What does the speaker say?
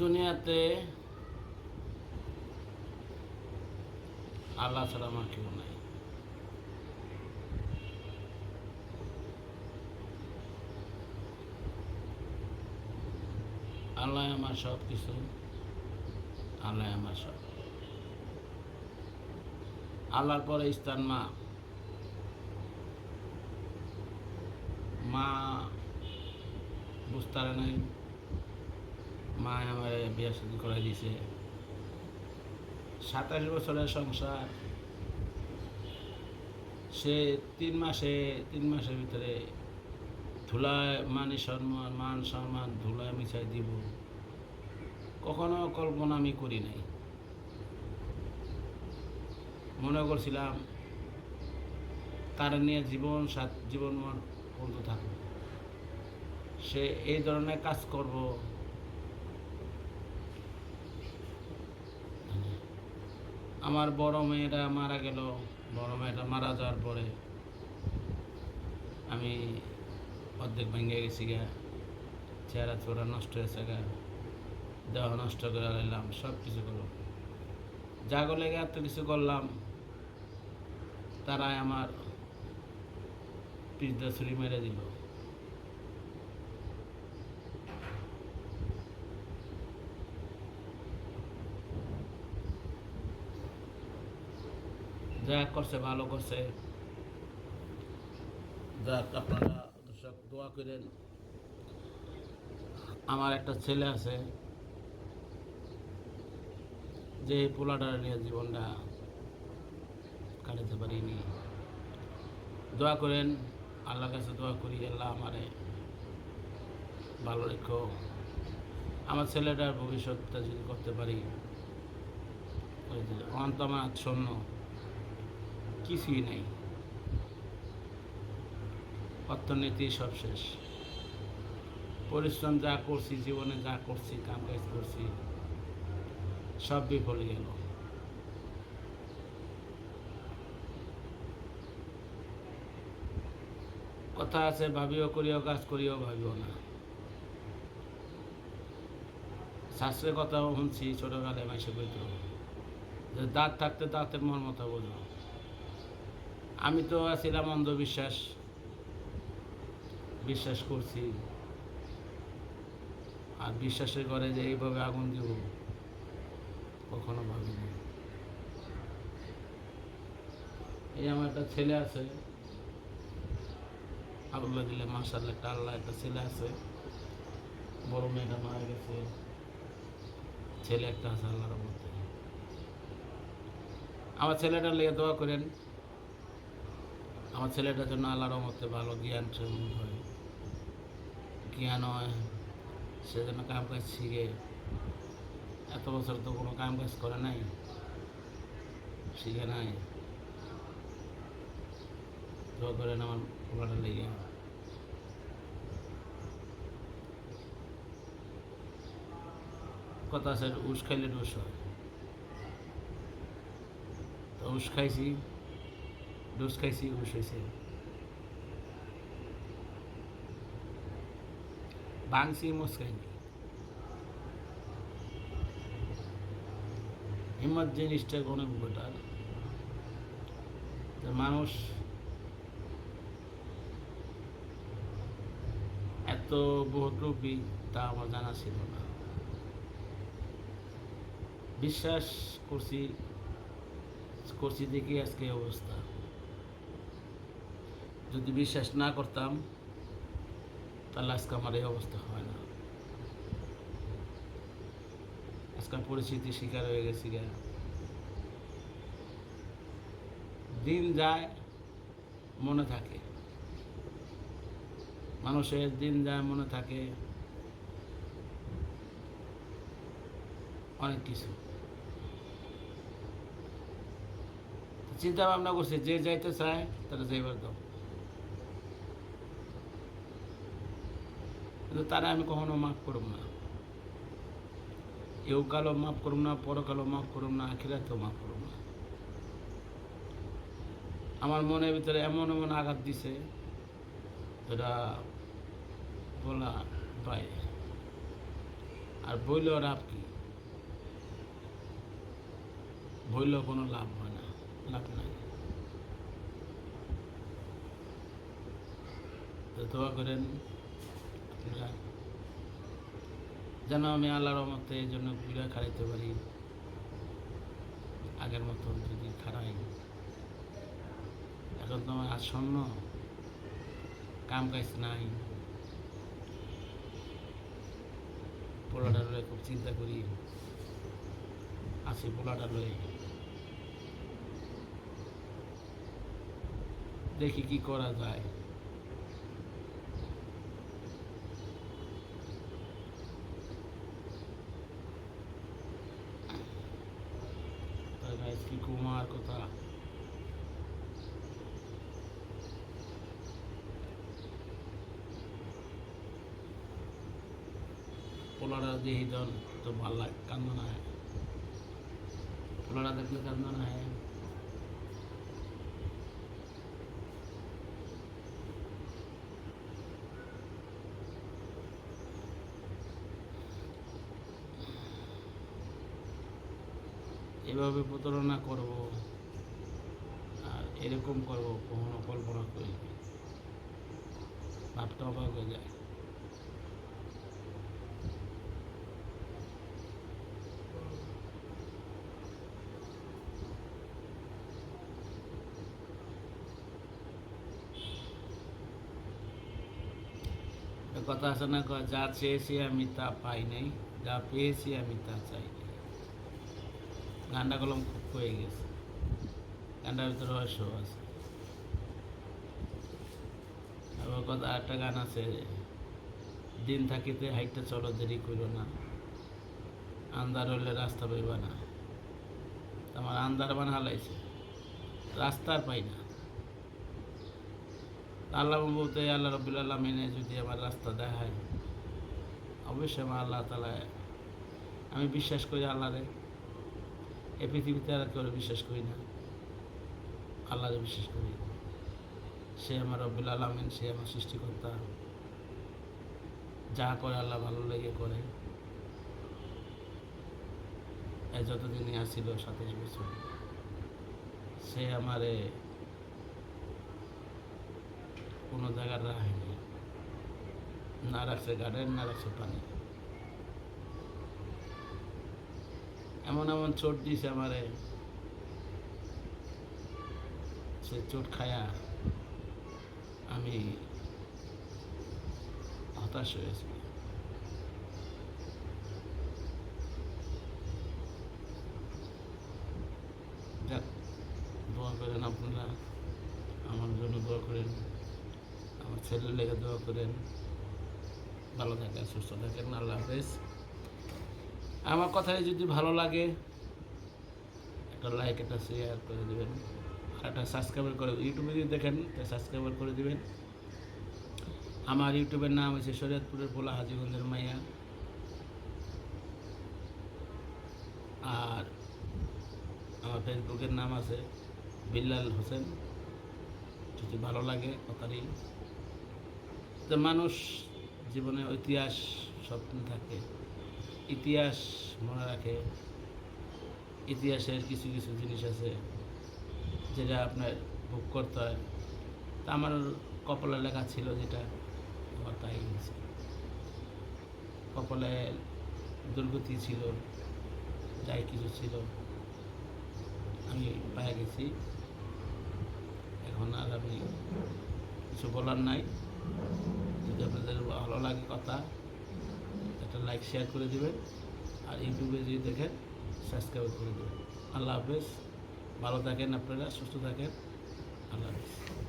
দুনিয়াতে আল্লাহ ছাড়া আমার কেউ নাই। আল্লাহ আমার সব কিছু আল্লাহ আমার সব। আল্লাহর পরে স্থান মা। মা বুঝতে নাই। মা আমার বিয়ে শাদী করে দিছে। সাতাশ বছরের সংসার। সে তিন মাসে, তিন মাসের ভিতরে ধুলায় মানে সম্মান, মান সম্মান ধুলায় মিশাই দিব। কখনো কল্পনা আমি করি নাই। মনে করছিলাম, তার নিয়ে জীবন সাত, জীবন পর্যন্ত থাকবে সে এই ধরনের কাজ করব। আমার বড় মেয়েরা মারা গেল, বড় মেয়েটা মারা যাওয়ার পরে আমি অর্ধেক ভেঙে গেছি গা, চেহারা চোরা নষ্ট হয়েছে গা, দেহ নষ্ট করে নিলাম সব কিছু করলাম। যা গলে এত কিছু করলাম, তারাই আমার পিঠটা ছুরি মেরে দিল। যা করছে ভালো করছে। যাক, আপনারা দর্শক, দোয়া করেন। আমার একটা ছেলে আছে, যে পোলাটার নিয়ে জীবনটা কাটাতে পারিনি। দোয়া করেন, আল্লাহর কাছে দোয়া করি, আল্লাহ আমারে ভালো রেখো। আমার ছেলেটার ভবিষ্যৎটা যদি করতে পারি আমার আচ্ছন্ন কিছুই নাই। অর্থনীতি সব শেষ। পরিশ্রম যা করছি, জীবনে যা করছি কাম কাজ করছি, সব বিফলে গেল। কথা আছে, ভাবিও করিও, কাজ করিও, ভাবিও না। শাস্ত্রের কথা শুনছি, ছোটবেলায় মাসে কইত যে দাঁত থাকতে দাঁতের মর্মতা বোঝো। আমি তো ছিলাম অন্ধবিশ্বাস। বিশ্বাস করছি। আর বিশ্বাসের করে যে এইভাবে আগুন দিব, কখনো ভাবিনি। এই আমার একটা ছেলে আছে। আল্লাহ দিলে মাসাল্লাহ একটা আল্লাহ একটা ছেলে আছে। বড় মেয়েটা মারা গেছে। ছেলে একটা আছে আল্লাহর মধ্যে আমার ছেলেটার লেগে দোয়া করেন। আমার ছেলেটার জন্য আল্লাহর মতে ভালো, জ্ঞান হয়। জ্ঞান হয় সে যেন কাম কাজ শিখে। এত বছর তো কোনো কাম কাজ করে নাই, শিখে নাই। দোয়া করেন আমার পোলাটা লেগে। কথা আছে, উস খাইলে ডোস হয়। তো উস খাইছি। ডোজ খাইছি উস হয়েছে ভাঙছি মুস হিম্মত জিনিসটা অনেক বেটার মানুষ এত বহুরূপী তা আমার জানা ছিল না। বিশ্বাস করছি করছি দেখি আজকে অবস্থা। যদি বিশ্বাস না করতাম, তাহলে আজকে আমার এই অবস্থা হয় না। আজকাল পরিস্থিতি শিকার হয়ে গেছি দিন যায়, মনে থাকে। মানুষের দিন যায়, মনে থাকে। অনেক কিছু। চিন্তা ভাবনা করছে, যে যাইতে চায়, তারা যাইবার দাও। কিন্তু তারা আমি কখনো মাফ করব না। এও কালো মাফ করব না পরকালও মাফ করব না, আখিরাতেও মাফ করব না। আমার মনের ভিতরে এমন এমন আঘাত দিছে এটা বলা বাইরে আর বইলেও লাভ কি? বইলেও কোনো লাভ হয় না, লাভ নাই। দোয়া করেন যেন আমি আল্লাহর রহমতে এই জন্য ঘুরে খাড়াইতে পারি। আগের মতন যদি খাড়াই। এখন তো আমার আসন্ন। কাম কাজ নাই। পোলাটা লয়ে খুব চিন্তা করি। আসি পোলাটা লয়ে। দেখি কি করা যায় তাই গাইস কি কুমার কথা পোলারা দিয়ে দন তো ভালো লাগে কান্দ না হয় পোলারা দেখলে কান্দ না হয় এভাবে প্রতারণা করব আর এরকম করব, কখনো কল্পনা করি ভাবটা অবাক হয়ে যায়। কথা আছে না যা চেয়েছি আমি তা পাই নাই, যা পেয়েছি আমি তা চাই। গানটা কলম খুব হয়ে গেছে। গানটার ভিতরে রহস্য আছে। আবার কথা একটা গান আছে, দিন থাকিতে হাইটটা চলো, দেরি করো না। আন্দার হইলে রাস্তা পাইবা না। আমার আন্দার বান হালাইছে। রাস্তা আর পাই না। আল্লাহ বলতে, আল্লাহ রবিল আলমিনে যদি আমার রাস্তা দেখায়, অবশ্যই আমার আল্লাহ তালা আমি বিশ্বাস করি আল্লাহরে। এ পৃথিবীতে আর কেউ বিশ্বাস করি না। আল্লাহরে বিশ্বাস করি। সে আমার রব্বুল আলমিন, সে আমার সৃষ্টিকর্তা। যা করে আল্লাহ ভালো লেগে করে। এই যতদিনই আসছিল সাতাশ বছর। সে আমারে কোনো জায়গার রাখেনি না রাখছে গার্ডেন না রাখছে পানি। এমন এমন চোট দিছে আমারে। সে চোট খায়া আমি হতাশ হয়েছি। যাক, দোয়া করেন আপনারা, আমার জন্য দোয়া করেন, আমার ছেলের লেগে দোয়া করেন। ভালো থাকেন, সুস্থ থাকেন, আল্লাহ হাফেজ। আমার কথায় যদি ভালো লাগে, একটা লাইক একটা শেয়ার করে দেবেন। আর একটা সাবস্ক্রাইবার করে ইউটিউবে যদি দেখেন তা সাবস্ক্রাইবার করে দেবেন। আমার ইউটিউবের নাম হচ্ছে শরীয়তপুরের পোলা হাজিগঞ্জের মাইয়া। আর আমার ফেসবুকের নাম আছে বিল্লাল হোসেন। যদি ভালো লাগে কথারই যে মানুষ জীবনে ইতিহাস স্বপ্ন থাকে। ইতিহাস মনে রাখে। ইতিহাসের কিছু কিছু জিনিস আছে যেটা আপনার ভোগ করতে হয়। তা আমার কপালে লেখা ছিল যেটা, আমার তাই হয়েছে কপালে দুর্গতি ছিল, যাই কিছু ছিল, আমি পায়ে গেছি। এখন আর আমি কিছু বলার নাই। যদি আপনাদের ভালো লাগে কথা একটা লাইক শেয়ার করে দেবেন। আর ইউটিউবে যদি দেখেন সাবস্ক্রাইব করে দেবেন। আল্লাহ হাফেজ। ভালো থাকেন আপনারা, সুস্থ থাকেন। আল্লাহ হাফেজ।